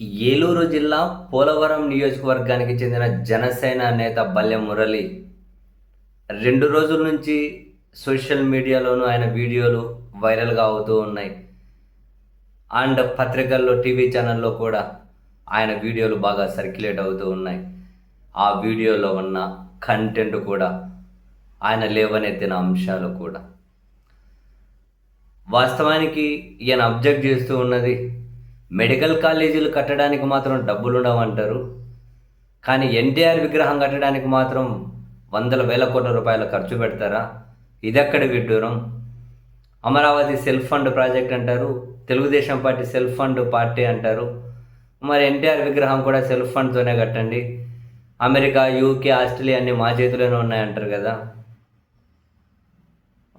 ఏలూరు జిల్లా పోలవరం నియోజకవర్గానికి చెందిన జనసేన నేత బల్లె మురళి రెండు రోజుల నుంచి సోషల్ మీడియాలోనూ ఆయన వీడియోలు వైరల్గా అవుతూ ఉన్నాయి. అండ్ పత్రికల్లో టీవీ ఛానల్లో కూడా ఆయన వీడియోలు బాగా సర్క్యులేట్ అవుతూ ఉన్నాయి. ఆ వీడియోలో ఉన్న కంటెంట్ కూడా ఆయన లేవనెత్తిన అంశాలు కూడా. వాస్తవానికి ఈయన అబ్జెక్ట్ చేస్తూ ఉన్నది మెడికల్ కాలేజీలు కట్టడానికి మాత్రం డబ్బులు ఉండవంటారు కానీ ఎన్టీఆర్ విగ్రహం కట్టడానికి మాత్రం వందల వేల కోట్ల రూపాయలు ఖర్చు పెడతారా? ఇదెక్కడ విడ్డూరం? అమరావతి సెల్ఫ్ ఫండ్ ప్రాజెక్ట్ అంటారు Telugu Desam party self fund party అంటారు. మరి ఎన్టీఆర్ విగ్రహం కూడా సెల్ఫ్ ఫండ్తోనే కట్టండి. అమెరికా యూకే ఆస్ట్రేలియా అన్నీ మా చేతిలోనే ఉన్నాయంటారు కదా.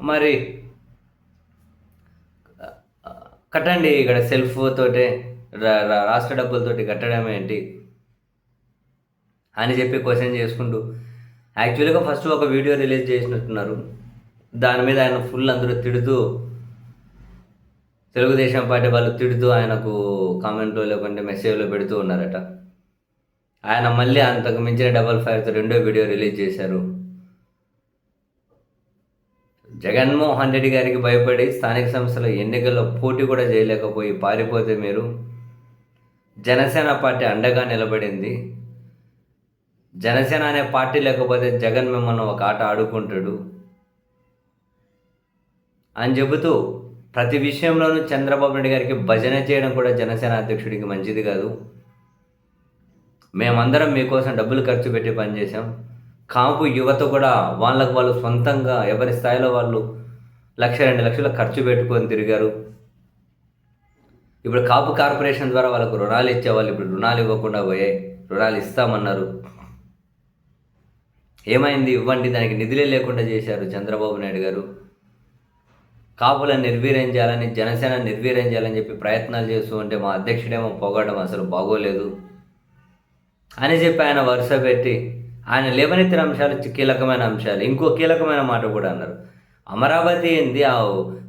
మరి కట్టండి ఇక్కడ సెల్ఫ్ తోటే రా- రాష్ట్ర డబ్బులతోటి కట్టడం ఏంటి? అని చెప్పి క్వశ్చన్ చేసుకుంటూ యాక్చువల్గా ఫస్ట్ ఒక వీడియో రిలీజ్ చేసినట్టున్నారు. దాని మీద ఆయన ఫుల్ అందరూ తిడుతూ తెలుగుదేశం పార్టీ వాళ్ళు తిడుతూ ఆయనకు కామెంట్లో లేకుంటే మెసేజ్లో పెడుతూ ఉన్నారట. ఆయన మళ్ళీ అంతకు మించిన డబల్ ఫైర్తో రెండో వీడియో రిలీజ్ చేశారు. జగన్మోహన్ రెడ్డి గారికి భయపడి స్థానిక సంస్థల ఎన్నికల్లో పోటీ కూడా చేయలేకపోయి పారిపోతే మీరు. జనసేన పార్టీ అండగా నిలబడింది. జనసేన అనే పార్టీ లేకపోతే జగన్ మిమ్మల్ని ఒక ఆట ఆడుకుంటాడు. అని చెబుతూ ప్రతి విషయంలోనూ చంద్రబాబు నాయుడు గారికి భజన చేయడం కూడా జనసేన అధ్యక్షుడికి మంచిది కాదు. మేమందరం మీకోసం డబ్బులు ఖర్చు పెట్టి పనిచేసాం కాపు యువత కూడా వాళ్ళకు వాళ్ళు సొంతంగా ఎవరి స్థాయిలో వాళ్ళు లక్ష రెండు లక్షలు ఖర్చు పెట్టుకొని తిరిగారు. ఇప్పుడు కాపు కార్పొరేషన్ ద్వారా వాళ్ళకు రుణాలు ఇచ్చేవాళ్ళు ఇప్పుడు రుణాలు ఇవ్వకుండా పోయాయి రుణాలు ఇస్తామన్నారు. ఏమైంది? ఇవ్వండి. దానికి నిధులే లేకుండా చేశారు చంద్రబాబు నాయుడు గారు. కాపులను నిర్వీర్యం చేయాలని జనసేన నిర్వీర్యం చేయాలని చెప్పి ప్రయత్నాలు చేస్తూ ఉంటే మా అధ్యక్షుడేమో పోగొట్టడం అసలు బాగోలేదు. అని చెప్పి ఆయన వరుస పెట్టి ఆయన లేవనెత్తిన అంశాలు కీలకమైన అంశాలు. ఇంకో కీలకమైన మాట కూడా అన్నారు. అమరావతి ఏంది? ఆ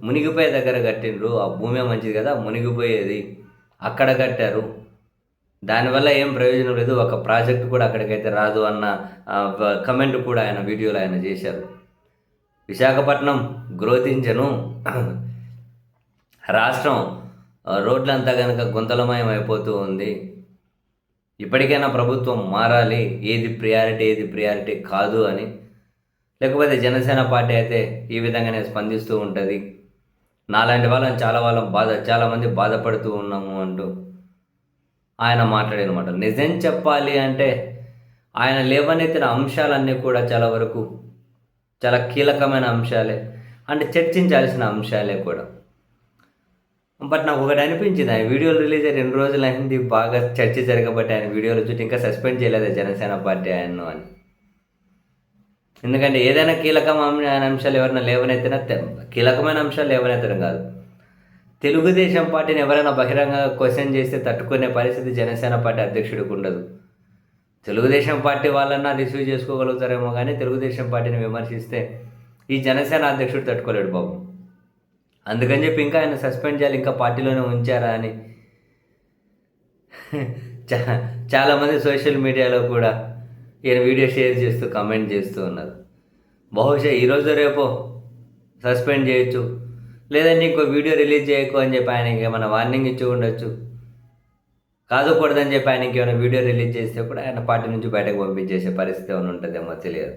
మునిగిపోయే దగ్గర కట్టిండ్రు. ఆ భూమి మంచిది కదా మునిగిపోయేది. అక్కడ కట్టారు. దానివల్ల ఏం ప్రయోజనం లేదు. ఒక ప్రాజెక్ట్ కూడా అక్కడికైతే రాదు అన్న కమెంట్ కూడా ఆయన వీడియోలో ఆయన చేశారు. విశాఖపట్నం గ్రోతించను. రాష్ట్రం రోడ్లంతా కనుక గుంతలమయం అయిపోతూ ఉంది. ఇప్పటికైనా ప్రభుత్వం మారాలి. ఏది ప్రియారిటీ ఏది ప్రియారిటీ కాదు అని. లేకపోతే జనసేన పార్టీ అయితే ఈ విధంగానే స్పందిస్తూ ఉంటుంది. నాలాంటి వాళ్ళని చాలా వాళ్ళం బాధ చాలామంది బాధపడుతూ ఉన్నాము అంటూ ఆయన మాట్లాడిన మాట. నిజం చెప్పాలి అంటే ఆయన లేవనెత్తిన అంశాలన్నీ కూడా చాలా వరకు చాలా కీలకమైన అంశాలే. అంటే చర్చించాల్సిన అంశాలే కూడా. బట్ నాకు ఒకటి అనిపించింది ఆయన వీడియోలు రిలీజ్ అయ్యి రెండు రోజులు అయింది బాగా చర్చ జరగబట్టి ఆయన వీడియోలు చూసి ఇంకా సస్పెండ్ చేయలేదు జనసేన పార్టీ ఆయన్ను అని. ఎందుకంటే ఏదైనా కీలకమైన అంశాలు ఎవరైనా లేవనెత్తినా కీలకమైన అంశాలు లేవనెత్తడం కాదు. తెలుగుదేశం పార్టీని ఎవరైనా బహిరంగ క్వశ్చన్ చేస్తే తట్టుకునే పరిస్థితి జనసేన పార్టీ అధ్యక్షుడికి ఉండదు. తెలుగుదేశం పార్టీ వాళ్ళన్నా రిసీవ్ చేసుకోగలుగుతారేమో కానీ తెలుగుదేశం పార్టీని విమర్శిస్తే ఈ జనసేన అధ్యక్షుడు తట్టుకోలేడు బాబు. అందుకని చెప్పి ఇంకా ఆయన సస్పెండ్ చేయాలి ఇంకా పార్టీలోనే ఉంచారా అని. చాలామంది సోషల్ మీడియాలో కూడా ఈయన వీడియో షేర్ చేస్తూ కమెంట్ చేస్తూ ఉన్నారు. బహుశా ఈరోజు రేపో సస్పెండ్ చేయొచ్చు లేదంటే ఇంకో వీడియో రిలీజ్ చేయకు అని చెప్పి ఆయనకి ఏమైనా వార్నింగ్ ఇచ్చి ఉండొచ్చు. కాదుకూడదని చెప్పి ఆయనకి ఏమైనా వీడియో రిలీజ్ చేస్తే కూడా ఆయన పార్టీ నుంచి బయటకు పంపించేసే పరిస్థితి ఏమైనా ఉంటుందేమో తెలియదు.